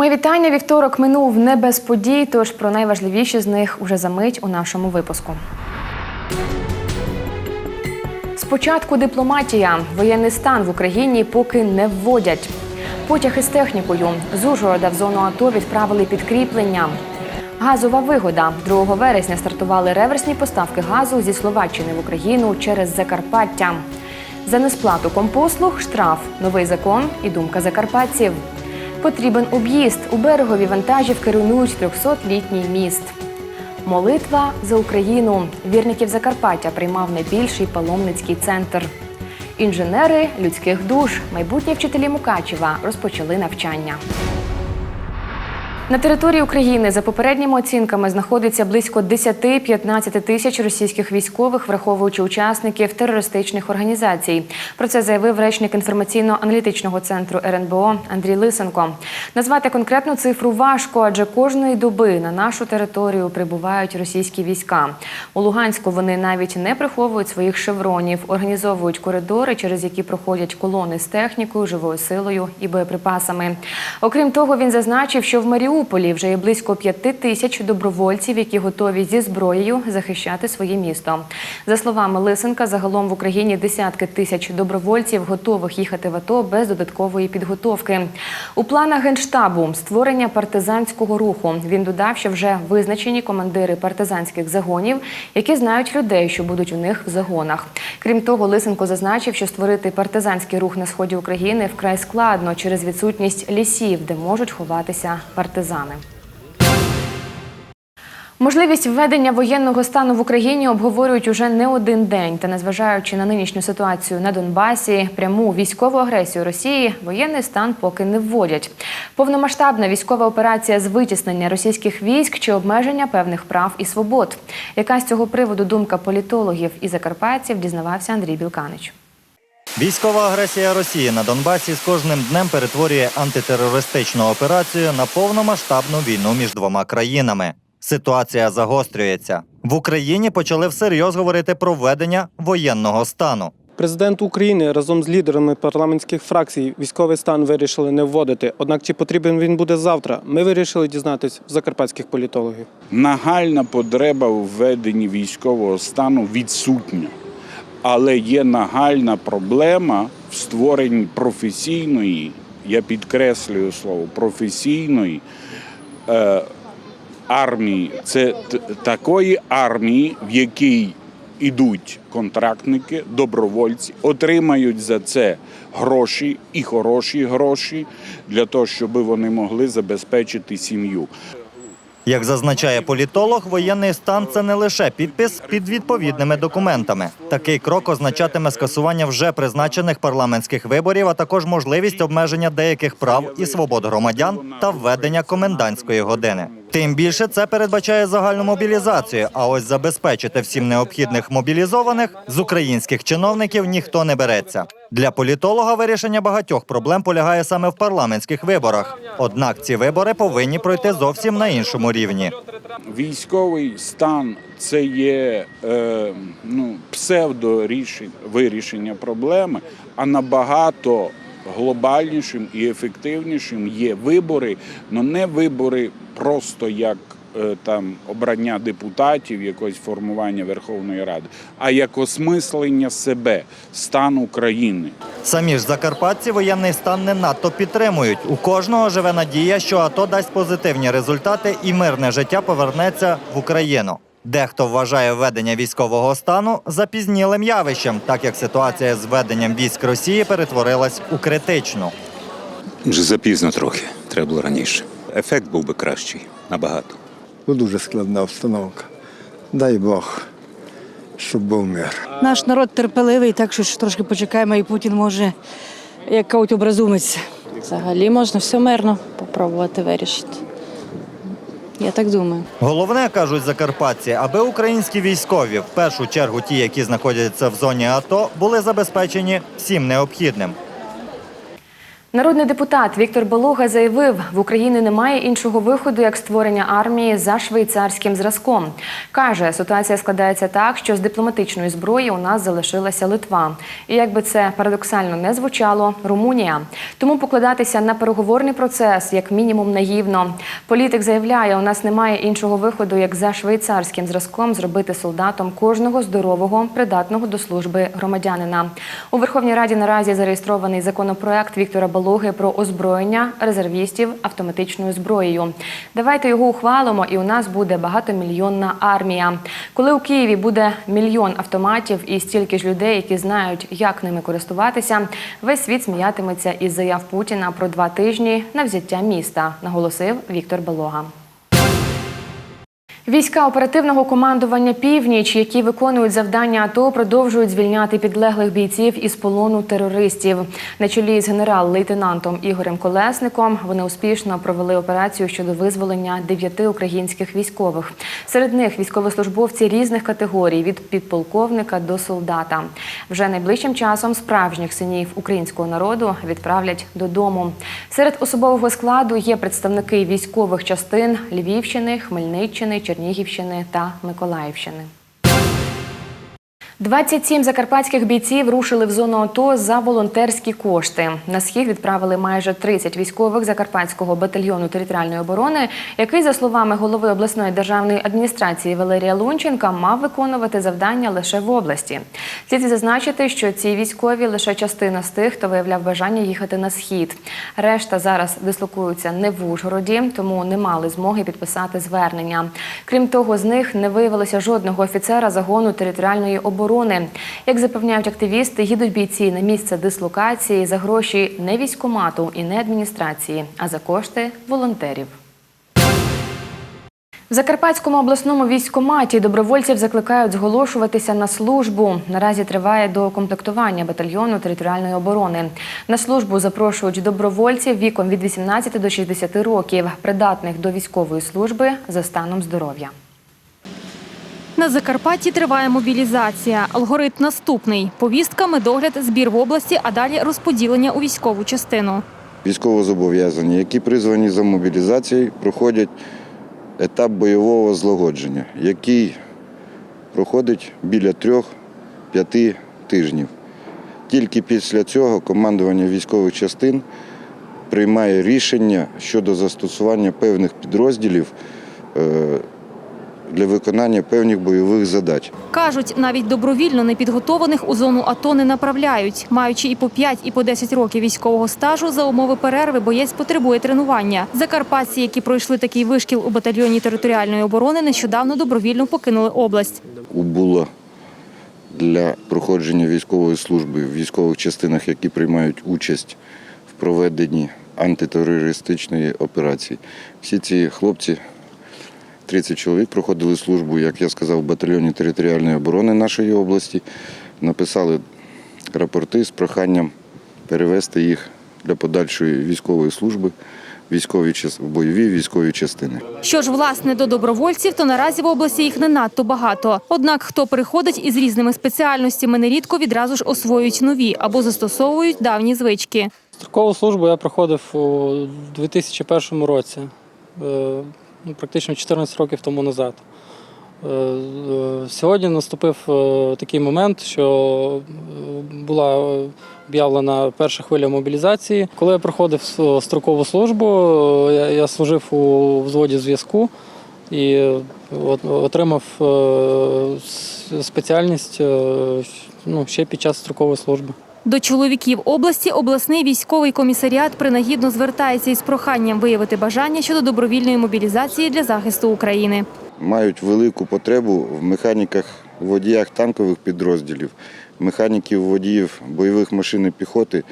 Мої вітання. Вівторок минув не без подій, тож про найважливіші з них уже за мить у нашому випуску. Спочатку дипломатія. Воєнний стан в Україні поки не вводять. Потяг із технікою. З Ужгорода в зону АТО відправили підкріплення. Газова вигода. 2 вересня стартували реверсні поставки газу зі Словаччини в Україну через Закарпаття. За несплату компослуг штраф, новий закон і думка закарпатців. Потрібен об'їзд. У берегові вантажівки руйнують 300-літній міст. Молитва за Україну. Вірників Закарпаття приймав найбільший паломницький центр. Інженери людських душ, майбутні вчителі Мукачева розпочали навчання. На території України за попередніми оцінками знаходиться близько 10-15 тисяч російських військових, враховуючи учасників терористичних організацій. Про це заявив речник інформаційно-аналітичного центру РНБО Андрій Лисенко. Назвати конкретну цифру важко, адже кожної доби на нашу територію прибувають російські війська. У Луганську вони навіть не приховують своїх шевронів, організовують коридори, через які проходять колони з технікою, живою силою і боєприпасами. Окрім того, він зазначив, що в Маріуполі вже є близько п'яти тисяч добровольців, які готові зі зброєю захищати своє місто. За словами Лисенка, загалом в Україні десятки тисяч добровольців готових їхати в АТО без додаткової підготовки. У планах генштабу створення партизанського руху. Він додав, що вже визначені командири партизанських загонів, які знають людей, що будуть у них в загонах. Крім того, Лисенко зазначив, що створити партизанський рух на сході України вкрай складно через відсутність лісів, де можуть ховатися партизани. Можливість введення воєнного стану в Україні обговорюють уже не один день. Та незважаючи на нинішню ситуацію на Донбасі, пряму військову агресію Росії, воєнний стан поки не вводять. Повномасштабна військова операція з витіснення російських військ чи обмеження певних прав і свобод. Яка з цього приводу думка політологів і закарпатців дізнавався Андрій Білканич. Військова агресія Росії на Донбасі з кожним днем перетворює антитерористичну операцію на повномасштабну війну між двома країнами. Ситуація загострюється. В Україні почали всерйоз говорити про введення воєнного стану. Президент України разом з лідерами парламентських фракцій військовий стан вирішили не вводити. Однак чи потрібен він буде завтра? Ми вирішили дізнатись в закарпатських політологів. Нагальна потреба у введенні військового стану відсутня, але є нагальна проблема в створенні професійної, я підкреслюю слово професійної е, армії. Це такої армії, в якій ідуть контрактники, добровольці, отримають за це гроші і хороші гроші для того, щоб вони могли забезпечити сім'ю. Як зазначає політолог, воєнний стан це не лише підпис під відповідними документами. Такий крок означатиме скасування вже призначених парламентських виборів, а також можливість обмеження деяких прав і свобод громадян та введення комендантської години. Тим більше це передбачає загальну мобілізацію. А ось забезпечити всім необхідних мобілізованих з українських чиновників ніхто не береться. Для політолога вирішення багатьох проблем полягає саме в парламентських виборах. Однак ці вибори повинні пройти зовсім на іншому рівні. Військовий стан це є е, ну, псевдорішень- вирішення проблеми, а набагато глобальнішим і ефективнішим є вибори, але не вибори просто як е, там обрання депутатів, якось формування Верховної Ради, а як осмислення себе, стан України. Самі ж закарпатці воєнний стан не надто підтримують. У кожного живе надія, що АТО дасть позитивні результати і мирне життя повернеться в Україну. Дехто вважає введення військового стану запізнілим явищем, так як ситуація з введенням військ Росії перетворилась у критичну. Вже запізно трохи, треба було раніше. Ефект був би кращий, набагато. Ну, дуже складна обстановка. Дай Бог, щоб був мир. Наш народ терпеливий, так що ж трошки почекаємо, і Путін може як кауть образумець. Взагалі можна все мирно попробувати вирішити. Я так думаю. Головне кажуть закарпатці, аби українські військові, в першу чергу ті, які знаходяться в зоні АТО, були забезпечені всім необхідним. Народний депутат Віктор Болога заявив, в Україні немає іншого виходу, як створення армії за швейцарським зразком. Каже, ситуація складається так, що з дипломатичної зброї у нас залишилася Литва. І як би це парадоксально не звучало, Румунія. Тому покладатися на переговорний процес як мінімум наївно. Політик заявляє, у нас немає іншого виходу, як за швейцарським зразком зробити солдатом кожного здорового, придатного до служби громадянина. У Верховній Раді наразі зареєстрований законопроект Віктора Балоги про озброєння резервістів автоматичною зброєю. Давайте його ухвалимо, і у нас буде багатомільйонна армія. Коли у Києві буде мільйон автоматів і стільки ж людей, які знають, як ними користуватися, весь світ сміятиметься із заяв Путіна про два тижні на взяття міста, наголосив Віктор Балога. Війська оперативного командування Північ, які виконують завдання АТО, продовжують звільняти підлеглих бійців із полону терористів. На чолі з генерал-лейтенантом Ігорем Колесником вони успішно провели операцію щодо визволення дев'яти українських військових. Серед них військовослужбовці різних категорій від підполковника до солдата. Вже найближчим часом справжніх синів українського народу відправлять додому. Серед особового складу є представники військових частин Львівщини, Хмельниччини, Чернігівщини та Миколаївщини. 27 закарпатських бійців рушили в зону АТО за волонтерські кошти. На схід відправили майже 30 військових закарпатського батальйону територіальної оборони, який, за словами голови обласної державної адміністрації Валерія Лунченка, мав виконувати завдання лише в області. Слід зазначити, що ці військові лише частина з тих, хто виявляв бажання їхати на схід. Решта зараз дислокуються не в Ужгороді, тому не мали змоги підписати звернення. Крім того, з них не виявилося жодного офіцера загону територіальної оборони. Як запевняють активісти, їдуть бійці на місце дислокації за гроші не військомату і не адміністрації, а за кошти волонтерів. В Закарпатському обласному військкоматі добровольців закликають зголошуватися на службу. Наразі триває доукомплектування батальйону територіальної оборони. На службу запрошують добровольців віком від 18 до 60 років, придатних до військової служби за станом здоров'я. На Закарпатті триває мобілізація. Алгоритм наступний: повістка, медогляд, збір в області, а далі розподілення у військову частину. Військовозобов'язані, які призвані за мобілізацією, проходять етап бойового злагодження, який проходить біля трьох-п'яти тижнів. Тільки після цього командування військових частин приймає рішення щодо застосування певних підрозділів е, для виконання певних бойових задач. Кажуть, навіть добровільно непідготованих у зону АТО не направляють. Маючи і по 5, і по 10 років військового стажу, за умови перерви боєць потребує тренування. Закарпатці, які пройшли такий вишкіл у батальйоні територіальної оборони, нещодавно добровільно покинули область. убуло для проходження військової служби в військових частинах, які приймають участь в проведенні антитерористичної операції. Всі ці хлопці, 30 чоловік, проходили службу, як я сказав, в батальйоні територіальної оборони нашої області, написали рапорти з проханням перевести їх для подальшої військової служби військові бойові військові частини. Що ж, власне, до добровольців, то наразі в області їх не надто багато. Однак, хто приходить із різними спеціальностями, нерідко відразу ж освоюють нові або застосовують давні звички. Строкову службу я проходив у 2001 році, е, ну, практично 14 років тому назад. Е, е, Сьогодні наступив е, такий момент, що була об'явлена перша хвиля мобілізації. Коли я проходив строкову службу, я, служив у взводі зв'язку і отримав спеціальність ну, ще під час строкової служби. До чоловіків області обласний військовий комісаріат принагідно звертається із проханням виявити бажання щодо добровільної мобілізації для захисту України. мають велику потребу в механіках, водіях танкових підрозділів, механіків водіїв бойових машин і піхоти,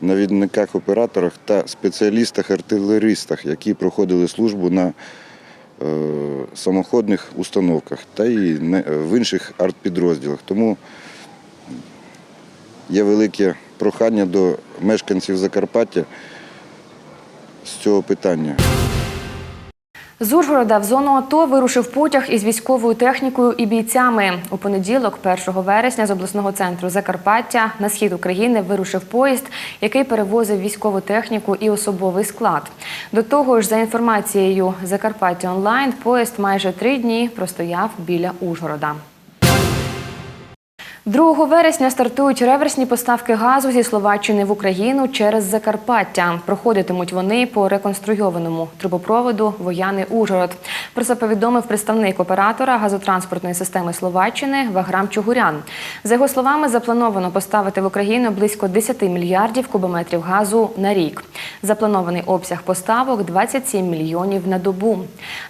навідниках операторах та спеціалістах-артилеристах, які проходили службу на е, самоходних установках та і в інших артпідрозділах. Тому є велике прохання до мешканців Закарпаття з цього питання. З Ужгорода в зону АТО вирушив потяг із військовою технікою і бійцями. У понеділок, 1 вересня, з обласного центру Закарпаття на схід України вирушив поїзд, який перевозив військову техніку і особовий склад. До того ж, за інформацією Закарпаття онлайн, поїзд майже три дні простояв біля Ужгорода. 2 вересня стартують реверсні поставки газу зі Словаччини в Україну через Закарпаття. Проходитимуть вони по реконструйованому трубопроводу Вояни Ужгород. Про це повідомив представник оператора газотранспортної системи Словаччини Ваграм Чугурян. За його словами, заплановано поставити в Україну близько 10 мільярдів кубометрів газу на рік. Запланований обсяг поставок 27 мільйонів на добу.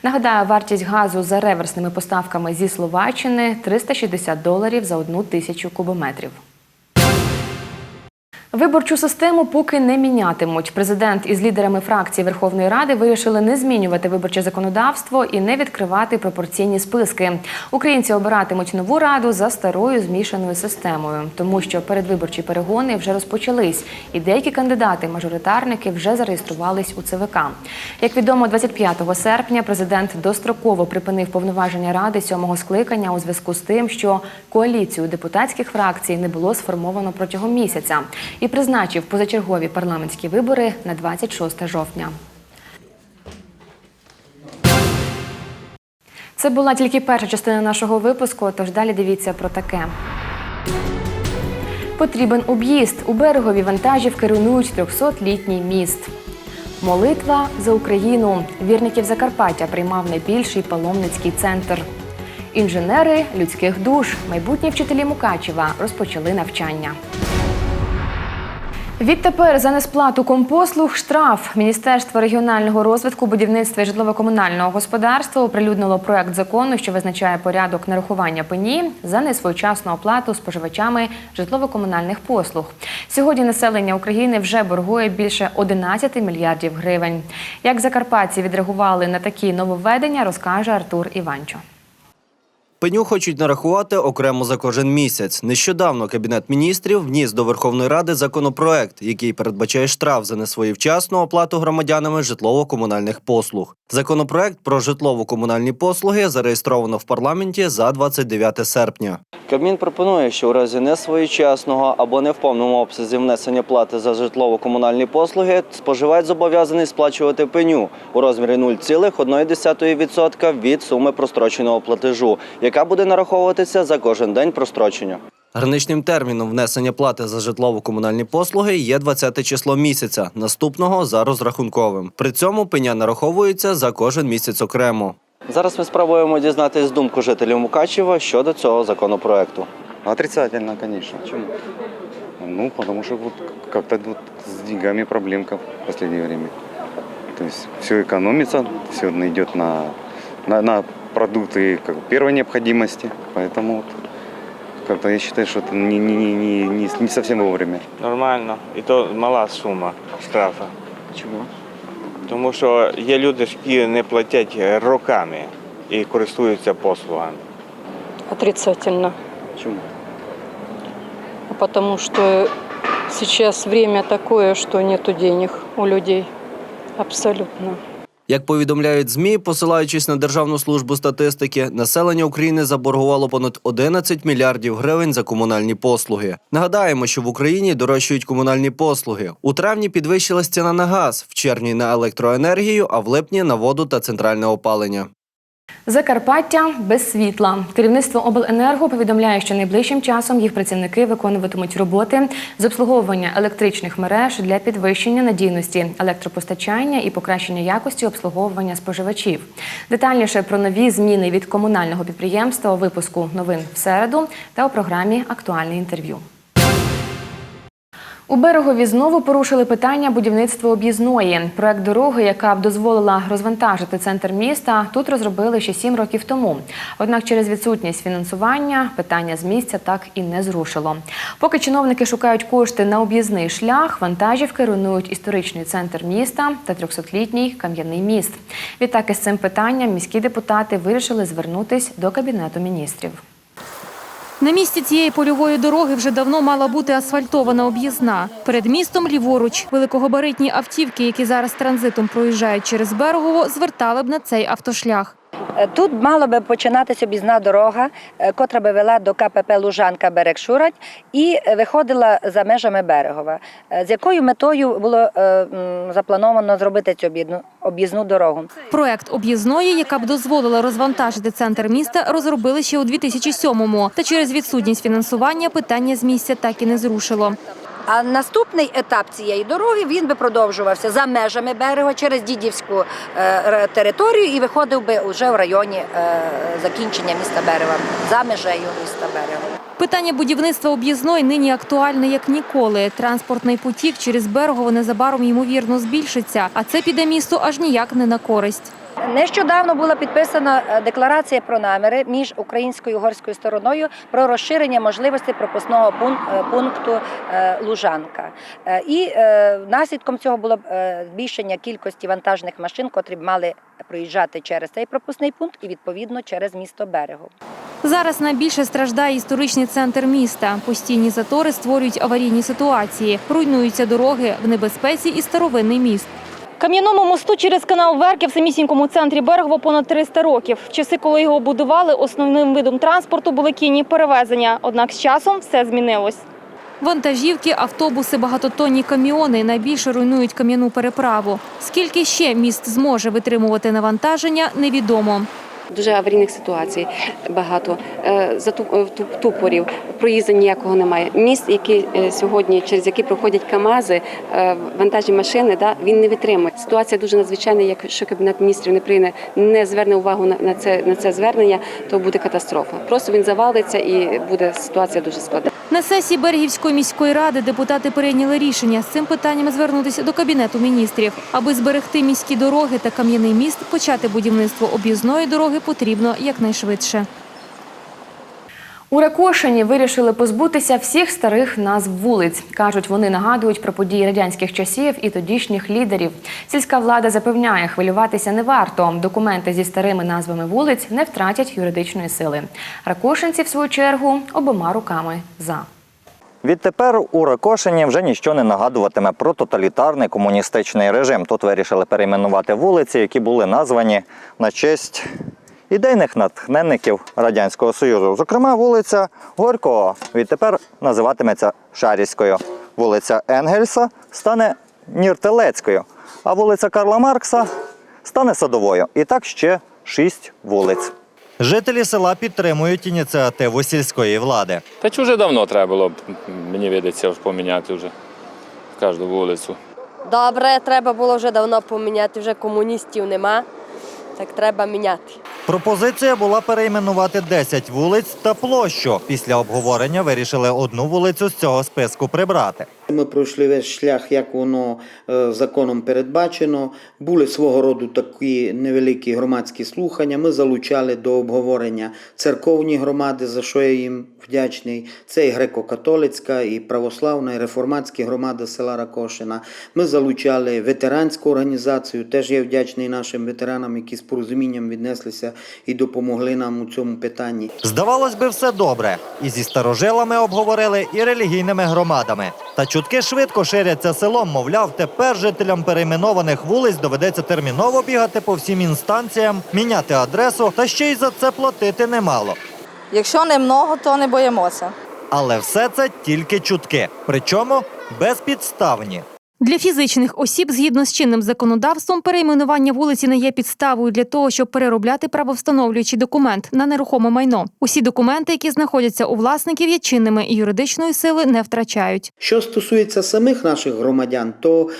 Нагадаю, вартість газу за реверсними поставками зі Словаччини 360 доларів за одну тисячу кубометрів. Виборчу систему поки не мінятимуть. Президент із лідерами фракції Верховної Ради вирішили не змінювати виборче законодавство і не відкривати пропорційні списки. Українці обиратимуть нову раду за старою змішаною системою, тому що передвиборчі перегони вже розпочались, і деякі кандидати-мажоритарники вже зареєструвались у ЦВК. Як відомо, 25 серпня президент достроково припинив повноваження ради сьомого скликання у зв'язку з тим, що коаліцію депутатських фракцій не було сформовано протягом місяця і призначив позачергові парламентські вибори на 26 жовтня. Це була тільки перша частина нашого випуску, тож далі дивіться про таке. Потрібен об'їзд. У берегові вантажівки руйнують 300-літній міст. Молитва за Україну. Вірників Закарпаття приймав найбільший паломницький центр. Інженери людських душ, майбутні вчителі Мукачева розпочали навчання. Відтепер за несплату компослуг штраф Міністерство регіонального розвитку, будівництва і житлово-комунального господарства оприлюднило проект закону, що визначає порядок нарахування пені за несвоєчасну оплату споживачами житлово-комунальних послуг. Сьогодні населення України вже боргує більше 11 мільярдів гривень. Як закарпатці відреагували на такі нововведення, розкаже Артур Іванчо. Пеню хочуть нарахувати окремо за кожен місяць. Нещодавно Кабінет міністрів вніс до Верховної Ради законопроект, який передбачає штраф за несвоєвчасну оплату громадянами житлово-комунальних послуг. Законопроект про житлово-комунальні послуги зареєстровано в парламенті за 29 серпня. Кабмін пропонує, що у разі несвоєчасного або не в повному обсязі внесення плати за житлово-комунальні послуги споживач зобов'язаний сплачувати пеню у розмірі 0,1% від суми простроченого платежу, яка буде нараховуватися за кожен день прострочення. Граничним терміном внесення плати за житлово-комунальні послуги є 20 число місяця, наступного за розрахунковим. При цьому пеня нараховується за кожен місяць окремо. Зараз ми спробуємо дізнатись думку жителів Мукачева щодо цього законопроекту. Отрицательно, конечно. Чому? Ну, потому что вот как-то вот с деньгами проблемка в последнее время. То есть все экономится, все идет на, на, на продукты как, первой необходимости. Поэтому вот как-то я считаю, что это не, не, не, не, не, не совсем вовремя. Нормально. І то мала сума штрафу. Чому? Тому що є люди, які не платять роками і користуються послугами. Отрицательно. Чому? Потому что сейчас время такое, что нету денег у людей. Абсолютно. Як повідомляють ЗМІ, посилаючись на Державну службу статистики, населення України заборгувало понад 11 мільярдів гривень за комунальні послуги. Нагадаємо, що в Україні дорожчають комунальні послуги. У травні підвищилась ціна на газ, в червні на електроенергію, а в липні на воду та центральне опалення. Закарпаття без світла. Керівництво обленерго повідомляє, що найближчим часом їх працівники виконуватимуть роботи з обслуговування електричних мереж для підвищення надійності електропостачання і покращення якості обслуговування споживачів. Детальніше про нові зміни від комунального підприємства у випуску новин в середу та у програмі Актуальне інтерв'ю. У берегові знову порушили питання будівництва об'їзної. Проект дороги, яка б дозволила розвантажити центр міста, тут розробили ще сім років тому. Однак через відсутність фінансування питання з місця так і не зрушило. Поки чиновники шукають кошти на об'їзний шлях, вантажівки руйнують історичний центр міста та 300-літній кам'яний міст. Відтак із цим питанням міські депутати вирішили звернутись до кабінету міністрів. На місці цієї польової дороги вже давно мала бути асфальтована об'їзна. Перед містом ліворуч великогабаритні автівки, які зараз транзитом проїжджають через Берегово, звертали б на цей автошлях. Е, Тут мала би починатися об'їзна дорога, е, котра би вела до КПП Лужанка Берег Шурать і е, виходила за межами Берегова. З якою метою було заплановано зробити цю об'їзну дорогу? Проект об'їзної, яка б дозволила розвантажити центр міста, розробили ще у 2007-му. Та через відсутність фінансування питання з місця так і не зрушило. А наступний етап цієї дороги він би продовжувався за межами берега через Дідівську е, територію і виходив би вже в районі е, закінчення міста Берега, за межею міста Берега. Питання будівництва об'їзної нині актуальне як ніколи. Транспортний потік через Берегово незабаром ймовірно збільшиться, а це піде місту аж ніяк не на користь. Нещодавно була підписана е, декларація про наміри між українською і угорською стороною про розширення можливостей пропускного е, пункту е, Лужанка. І наслідком цього було збільшення кількості вантажних машин, котрі б мали проїжджати через цей пропускний пункт і відповідно через місто Берегов. Зараз найбільше страждає історичний центр міста. Постійні затори створюють аварійні ситуації, руйнуються дороги в небезпеці і старовинний міст. Кам'яному мосту через канал Верки в самісінькому центрі Берегово понад 300 років. В часи, коли його будували, основним видом транспорту були кінні перевезення. Однак з часом все змінилось. Вантажівки, автобуси, багатотонні каміони найбільше руйнують кам'яну переправу. Скільки ще міст зможе витримувати навантаження, невідомо. Дуже аварійних ситуацій багато Е, зату- е, проїзду ніякого немає. Міст, який е, сьогодні через який проходять КАМАЗи, вантажні машини, да він не витримує. Ситуація дуже надзвичайна. Якщо кабінет міністрів не прийме, не зверне увагу на це на це звернення, то буде катастрофа. Просто він завалиться і буде ситуація дуже складна. На сесії Берегівської міської ради депутати прийняли рішення з цим питанням звернутися до кабінету міністрів, аби зберегти міські дороги та кам'яний міст. Почати будівництво об'їзної дороги потрібно якнайшвидше. У Ракошині вирішили позбутися всіх старих назв вулиць. Кажуть, вони нагадують про події радянських часів і тодішніх лідерів. Сільська влада запевняє, хвилюватися не варто. Документи зі старими назвами вулиць не втратять юридичної сили. Ракошинці, в свою чергу, обома руками за. Відтепер у Ракошині вже ніщо не нагадуватиме про тоталітарний комуністичний режим. Тут вирішили перейменувати вулиці, які були названі на честь ідейних натхненників Радянського Союзу. Зокрема, вулиця Горького відтепер називатиметься Шарівською. Вулиця Енгельса стане Ніртелецькою, а вулиця Карла Маркса стане Садовою. І так ще шість вулиць. Жителі села підтримують ініціативу сільської влади. Та чи вже давно треба було б, мені видається, поміняти вже кожну вулицю. Добре, треба було вже давно поміняти, вже комуністів нема, так треба міняти. Пропозиція була перейменувати 10 вулиць та площу. Після обговорення вирішили одну вулицю з цього списку прибрати. Ми пройшли весь шлях, як воно е, законом передбачено. Були свого роду такі невеликі громадські слухання. Ми залучали до обговорення церковні громади, за що я їм вдячний. Це і греко-католицька, і православна, і реформатська громада села Ракошина. Ми залучали ветеранську організацію. Теж я вдячний нашим ветеранам, які з порозумінням віднеслися і допомогли нам у цьому питанні. Здавалось би, все добре. І зі старожилами обговорили, і релігійними громадами. Та чутки швидко ширяться селом. Мовляв, тепер жителям перейменованих вулиць доведеться терміново бігати по всім інстанціям, міняти адресу та ще й за це платити немало. Якщо немного, то не боїмося. Але все це тільки чутки, причому безпідставні. Для фізичних осіб, згідно з чинним законодавством, перейменування вулиці не є підставою для того, щоб переробляти правовстановлюючий документ на нерухоме майно. Усі документи, які знаходяться у власників, є чинними і юридичної сили не втрачають. Що стосується самих наших громадян, то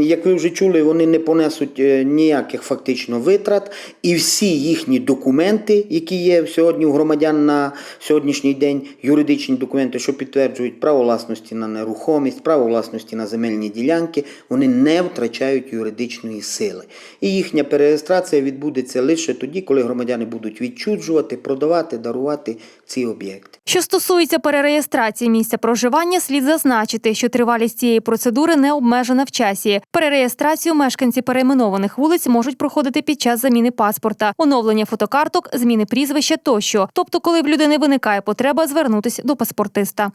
як ви вже чули, вони не понесуть е, ніяких фактично витрат, і всі їхні документи, які є сьогодні у громадян на сьогоднішній день, юридичні документи, що підтверджують право власності на нерухомість, право власності на земельні ділянки, ділянки, вони не втрачають юридичної сили. І їхня перереєстрація відбудеться лише тоді, коли громадяни будуть відчуджувати, продавати, дарувати ці об'єкти. Що стосується перереєстрації місця проживання, слід зазначити, що тривалість цієї процедури не обмежена в часі. Перереєстрацію мешканці перейменованих вулиць можуть проходити під час заміни паспорта, оновлення фотокарток, зміни прізвища тощо. Тобто, коли в людини виникає потреба звернутися до паспортиста.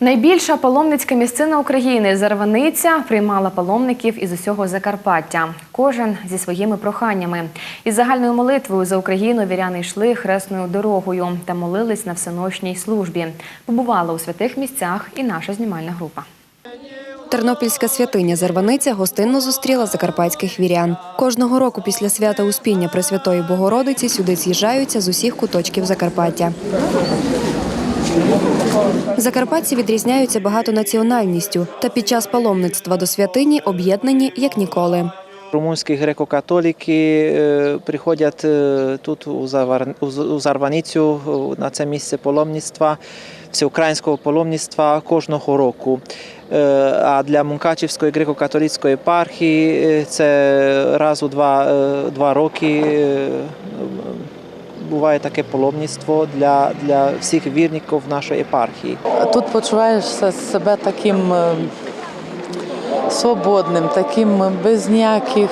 Найбільша паломницька місцина України Зарваниця приймала паломників із усього Закарпаття. Кожен зі своїми проханнями. Із загальною молитвою за Україну віряни йшли хресною дорогою та молились на всеночній службі. Побувала у святих місцях і наша знімальна група. Тернопільська святиня Зарваниця гостинно зустріла закарпатських вірян. Кожного року після свята Успіння Пресвятої Богородиці сюди з'їжджаються з усіх куточків Закарпаття. Закарпатці відрізняються багатонаціональністю та під час паломництва до святині об'єднані як ніколи. Румунські греко-католики е, приходять е, тут у Завар- у З- у Зарваницю е, на це місце паломництва, всеукраїнського паломництва кожного року. А для Мункачівської греко-католицької єпархії е, це раз у два, два роки буває таке паломництво для, для всіх вірників нашої епархії. Тут почуваєш себе таким е, свободним, таким е, без ніяких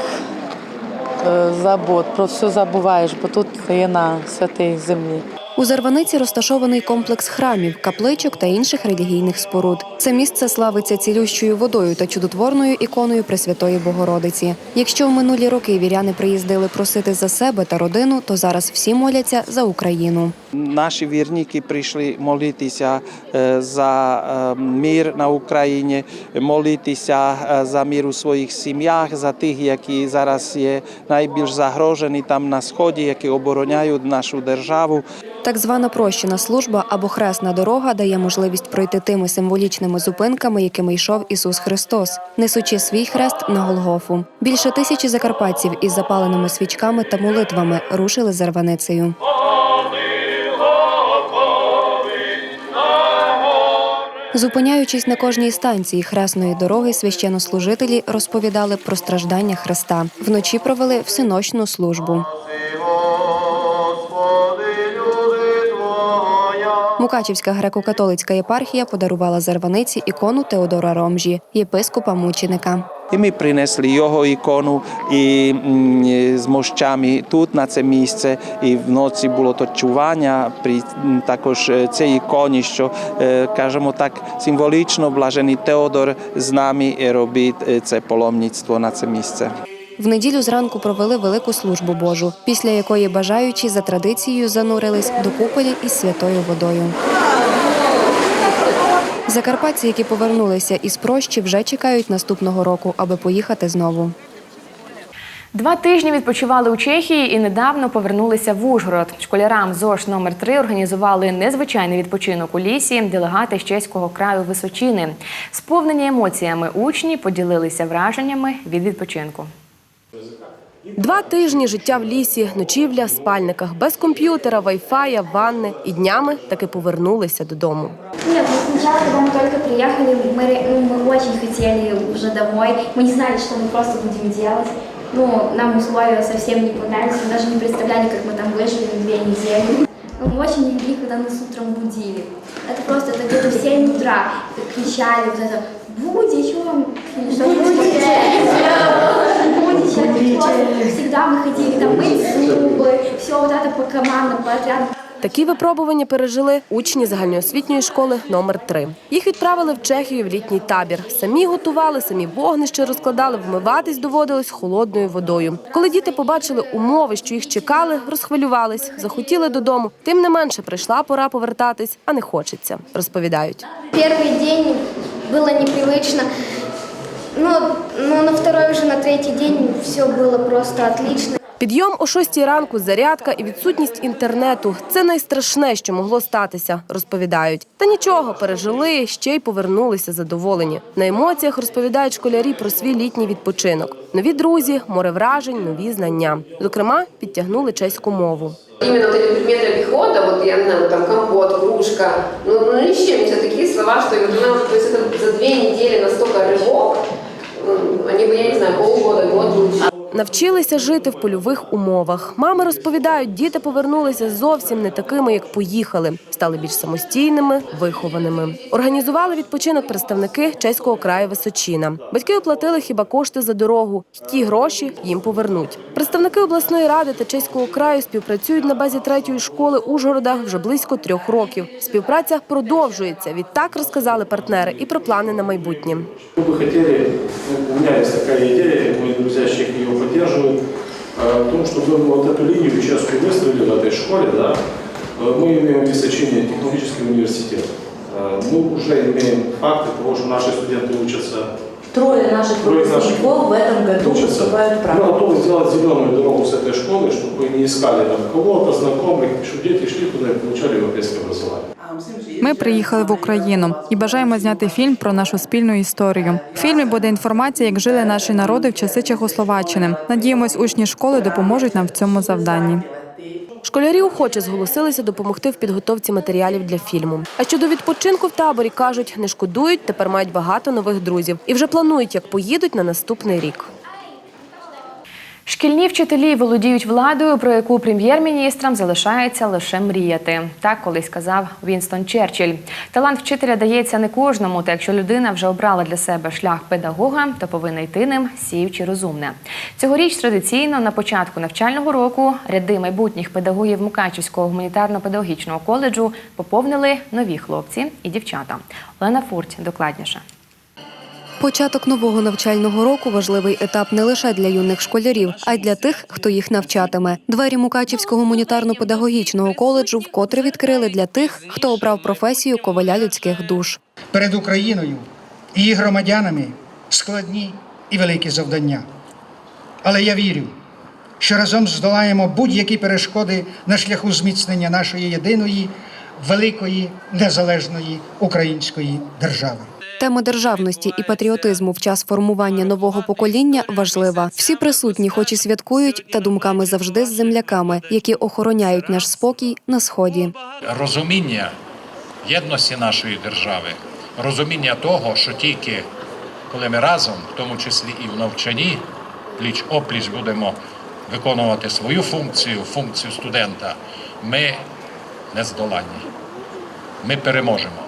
е, забот. Про все забуваєш, бо тут є на святій землі. У Зарваниці розташований комплекс храмів, капличок та інших релігійних споруд. Це місце славиться цілющою водою та чудотворною іконою Пресвятої Богородиці. Якщо в минулі роки віряни приїздили просити за себе та родину, то зараз всі моляться за Україну. Наші вірники прийшли молитися е, за е, мир на Україні, молитися е, за мир у своїх сім'ях, за тих, які зараз є найбільш загрожені там на сході, які обороняють нашу державу. Так звана прощена служба або хресна дорога дає можливість пройти тими символічними зупинками, якими йшов Ісус Христос, несучи свій хрест на Голгофу. Більше тисячі закарпатців із запаленими свічками та молитвами рушили Зарваницею. Зупиняючись на кожній станції хресної дороги, священнослужителі розповідали про страждання Христа. Вночі провели всеночну службу. Мукачівська греко-католицька єпархія подарувала Зарваниці ікону Теодора Ромжі, єпископа мученика. І ми принесли його ікону і з мощами тут на це місце. І вночі було то чування при також е, цій іконі, що е, кажемо так символічно блажений Теодор з нами робить е, це паломництво на це місце. В неділю зранку провели велику службу Божу, після якої бажаючі за традицією занурились до куполі із святою водою. Закарпатці, які повернулися із прощі, вже чекають наступного року, аби поїхати знову. Два тижні відпочивали у Чехії і недавно повернулися в Ужгород. Школярам ЗОШ номер 3 організували незвичайний відпочинок у лісі. Делегати з чеського краю Височини. Сповнені емоціями учні поділилися враженнями від відпочинку. Два тижні життя в лісі, ночівля в спальниках, без комп'ютера, вайфая, ванни. І днями таки повернулися додому. Нет, ну сначала, когда мы только приехали, мы, ре- ну, мы очень хотели уже домой. Мы не знали, что мы просто будем делать. Ну, нам условия совсем не понравились, мы даже не представляли, как мы там выжили две недели. Ну, Мы очень не любили, когда нас утром будили. Это просто, это где-то в 7 утра кричали вот это «Будичем!» Или что «Будичем!» Всегда мы ходили там мыть зубы, все вот это по командам, по отрядам. Такі випробування пережили учні загальноосвітньої школи номер 3 Їх відправили в Чехію в літній табір. Самі готували, самі вогнище розкладали, вмиватись доводилось холодною водою. Коли діти побачили умови, що їх чекали, розхвилювались, захотіли додому. Тим не менше прийшла пора повертатись, а не хочеться, розповідають. Первый день было непривычно. Но, но на второй уже, на третий день все было просто отлично. Підйом о 6 ранку, зарядка і відсутність інтернету це найстрашне, що могло статися, розповідають. Та нічого, пережили, ще й повернулися задоволені. На емоціях розповідають школярі про свій літній відпочинок. Нові друзі, море вражень, нові знання. Зокрема, підтягнули чеську мову. Именно вот эти предметы обихода, вот я не знаю, вот там компот, кружка, ну, ну ни с чем, все такие слова, что вот она, то есть это за две недели настолько рывок они бы, я не знаю, полгода, год лучше. Навчилися жити в польових умовах. Мами розповідають, діти повернулися зовсім не такими, як поїхали. Стали більш самостійними, вихованими. Організували відпочинок представники чеського краю Височина. Батьки оплатили хіба кошти за дорогу. Ті гроші їм повернуть. Представники обласної ради та чеського краю співпрацюють на базі третьої школи Ужгорода вже близько трьох років. Співпраця продовжується. Відтак розказали партнери і про плани на майбутнє. Мы бы хотели, ну, у меня есть такая идея, мои друзья чехи ее поддерживают, э, в том, чтобы мы вот эту линию чешскую выстроили в этой школе, да, э, мы имеем в Височине технологический университет. Э, Мы уже имеем факты того, что наши студенты учатся Трое наших выпускников в этом году учатся. поступают в Мы практику. готовы сделать зеленую дорогу с этой школы, чтобы не искали там кого-то, знакомых, чтобы дети шли туда и получали европейское образование. Ми приїхали в Україну і бажаємо зняти фільм про нашу спільну історію. В фільмі буде інформація, як жили наші народи в часи Чехословаччини. Надіємось, учні школи допоможуть нам в цьому завданні. Школярі охоче зголосилися допомогти в підготовці матеріалів для фільму. А щодо відпочинку в таборі кажуть, не шкодують, тепер мають багато нових друзів і вже планують, як поїдуть на наступний рік. Шкільні вчителі володіють владою, про яку прем'єр-міністрам залишається лише мріяти. Так колись сказав Вінстон Черчилль. Талант вчителя дається не кожному, та якщо людина вже обрала для себе шлях педагога, то повинна йти ним сіючи розумне. Цьогоріч традиційно на початку навчального року ряди майбутніх педагогів Мукачівського гуманітарно-педагогічного коледжу поповнили нові хлопці і дівчата. Олена Фурть докладніше. Початок нового навчального року важливий етап не лише для юних школярів, а й для тих, хто їх навчатиме. Двері Мукачівського гуманітарно-педагогічного коледжу вкотре відкрили для тих, хто обрав професію коваля людських душ. перед Україною і її громадянами складні і великі завдання. Але я вірю, що разом здолаємо будь-які перешкоди на шляху зміцнення нашої єдиної, великої, незалежної української держави. Тема державності і патріотизму в час формування нового покоління важлива. Всі присутні, хоч і святкують, та думками завжди з земляками, які охороняють наш спокій на сході. розуміння єдності нашої держави, розуміння того, що тільки коли ми разом, в тому числі і в навчанні, пліч опліч будемо виконувати свою функцію, функцію студента, ми не здоланні. Ми переможемо.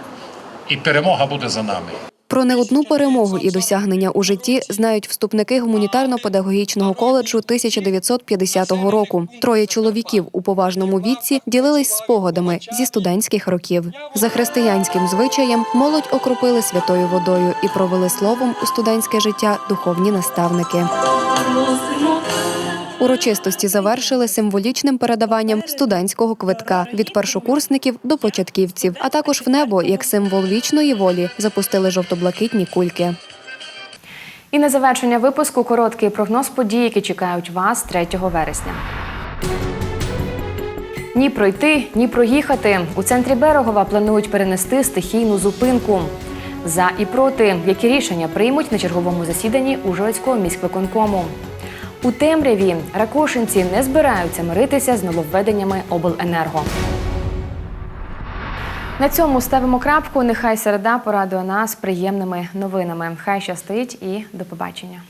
І перемога буде за нами. Про не одну перемогу і досягнення у житті знають вступники гуманітарно-педагогічного коледжу 1950 року. Троє чоловіків у поважному віці ділились спогадами зі студентських років. За християнським звичаєм молодь окропили святою водою і провели словом у студентське життя духовні наставники. Урочистості завершили символічним передаванням студентського квитка від першокурсників до початківців, а також в небо, як символ вічної волі, запустили жовто-блакитні кульки. І на завершення випуску короткий прогноз подій, які чекають вас 3 вересня. Ні пройти, ні проїхати. У центрі Берегова планують перенести стихійну зупинку. За і проти, які рішення приймуть на черговому засіданні Ужгородського міськвиконкому. У темряві ракошинці не збираються миритися з нововведеннями обленерго. На цьому ставимо крапку. Нехай середа порадує нас приємними новинами. Хай щастить і до побачення.